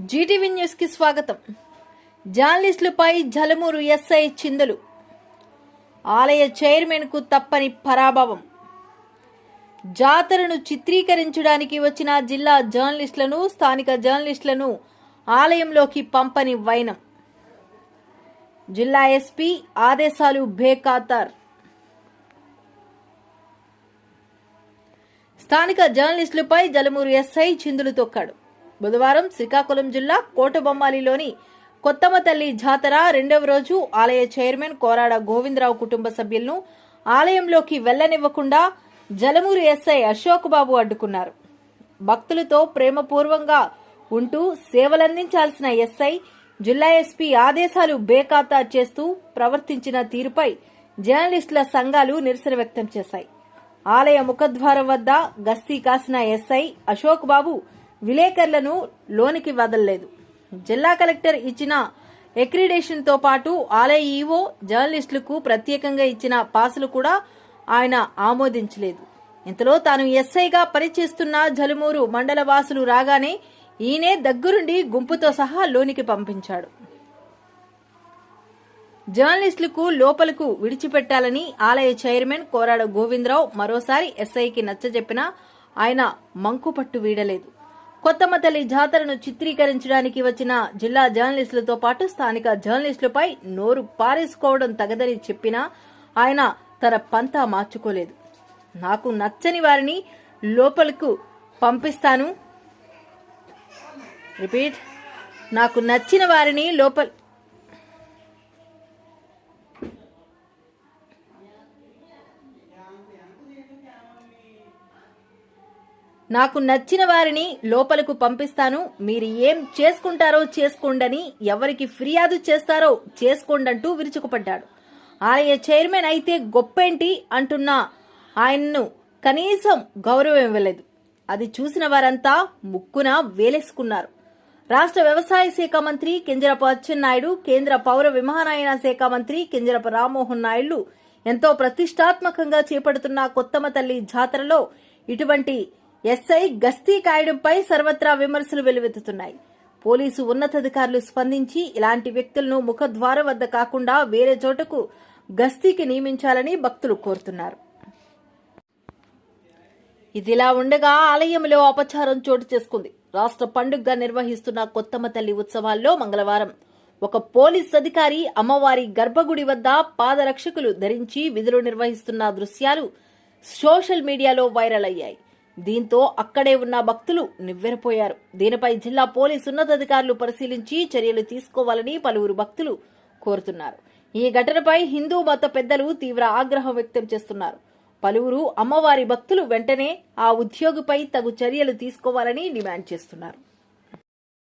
Zee TV న్యూస్కి స్వాగతం. జర్నలిస్టులపై జలమూరు ఎస్ఐ చిందలు. ఆలయ చైర్మన్కు తప్పని పరాభవం. జాతరను చిత్రీకరించడానికి వచ్చిన జిల్లా జర్నలిస్టులను స్థానిక జర్నలిస్టులను ఆలయంలోకి పంపని వైనం. జిల్లా ఎస్పీ ఆదేశాలు బేఖాతర్. స్థానిక జర్నలిస్టులపై జలమూరు ఎస్ఐ చిందులు తొక్కాడు. బుధవారం శ్రీకాకుళం జిల్లా కోటబొమ్మాలిలోని కొత్తమ్మ తల్లి జాతర రెండవ రోజు ఆలయ చైర్మన్ కోరాడ గోవిందరావు కుటుంబ సభ్యులను ఆలయంలోకి వెళ్ళనివ్వకుండా జలమూరు ఎస్ఐ అశోక్ బాబు అడ్డుకున్నారు. భక్తులతో ప్రేమపూర్వంగా ఉంటూ సేవలందించాల్సిన ఎస్ఐ జిల్లా ఎస్పీ ఆదేశాలు బేఖాతా చేస్తూ ప్రవర్తించిన తీరుపై జర్నలిస్టుల సంఘాలు నిరసన వ్యక్తం చేశాయి. ఆలయ ముఖద్వారం వద్ద గస్తీ కాసిన ఎస్ఐ అశోక్ బాబు విలేకరులను లోనికి వదలలేదు. జిల్లా కలెక్టర్ ఇచ్చిన ఎక్రిడేషన్తో పాటు ఆలయ ఈవో జర్నలిస్టులకు ప్రత్యేకంగా ఇచ్చిన పాసులు కూడా ఆయన ఆమోదించలేదు. ఇంతలో తాను ఎస్ఐగా పనిచేస్తున్న జలుమూరు మండల వాసులు రాగానే ఈయనే దగ్గరుండి గుంపుతో సహా లోనికి పంపించాడు. జర్నలిస్టులకు లోపలకు విడిచిపెట్టాలని ఆలయ చైర్మన్ కోరాడ గోవిందరావు మరోసారి ఎస్ఐకి నచ్చజెప్పినా ఆయన మంకుపట్టు వీడలేదు. కొత్తమతల్లి జాతరను చిత్రీకరించడానికి వచ్చిన జిల్లా జర్నలిస్టులతో పాటు స్థానిక జర్నలిస్టులపై నోరు పారేసుకోవడం తగదని చెప్పినా ఆయన తన పంతా మార్చుకోలేదు. నాకు నచ్చని వారిని లోపలకు పంపిస్తాను రిపీట్. నాకు నచ్చిన వారిని లోపల. నాకు నచ్చిన వారిని లోపలకు పంపిస్తాను. మీరు ఏం చేసుకుంటారో చేసుకోండని ఎవరికి ఫిర్యాదు చేస్తారో చేసుకోండంటూ విరుచుకుపడ్డాడు. ఆయన చైర్మన్ అయితే గొప్పేంటి అంటున్నా ఆయన్ను కనీసం గౌరవం ఇవ్వలేదు. అది చూసిన వారంతా ముక్కున వేలేసుకున్నారు. రాష్ట్ర వ్యవసాయ శాఖ మంత్రి కింజరపు అచ్చెన్నాయుడు కేంద్ర పౌర విమానయాన శాఖ మంత్రి కింజరపు రామ్మోహన్ నాయుడు ఎంతో ప్రతిష్టాత్మకంగా చేపడుతున్న కొత్తమ్మ తల్లి జాతరలో ఇటువంటి ఎస్ఐ గస్తీ కాయడంపై సర్వత్రా విమర్శలు వెలువెత్తుతున్నాయి. పోలీసు ఉన్నతాధికారులు స్పందించి ఇలాంటి వ్యక్తులను ముఖద్వారం వద్ద కాకుండా వేరే చోటకు గస్తీకి నియమించాలని భక్తులు కోరుతున్నారు. ఇదిలా ఉండగా ఆలయంలో అపచారం చోటు చేసుకుంది. రాష్ట్ర పండుగగా నిర్వహిస్తున్న కొత్తమ్మ తల్లి ఉత్సవాల్లో మంగళవారం ఒక పోలీస్ అధికారి అమ్మవారి గర్భగుడి వద్ద పాదరక్షకులు ధరించి విధులు నిర్వహిస్తున్న దృశ్యాలు సోషల్ మీడియాలో వైరల్ అయ్యాయి. దీంతో అక్కడే ఉన్న భక్తులు నివ్వెరపోయారు. దీనిపై జిల్లా పోలీసు ఉన్నతాధికారులు పరిశీలించి చర్యలు తీసుకోవాలని పలువురు భక్తులు కోరుతున్నారు. ఈ ఘటనపై హిందూ మత పెద్దలు తీవ్ర ఆగ్రహం వ్యక్తం చేస్తున్నారు. పలువురు అమ్మవారి భక్తులు వెంటనే ఆ ఉద్యోగిపై తగు చర్యలు తీసుకోవాలని డిమాండ్ చేస్తున్నారు.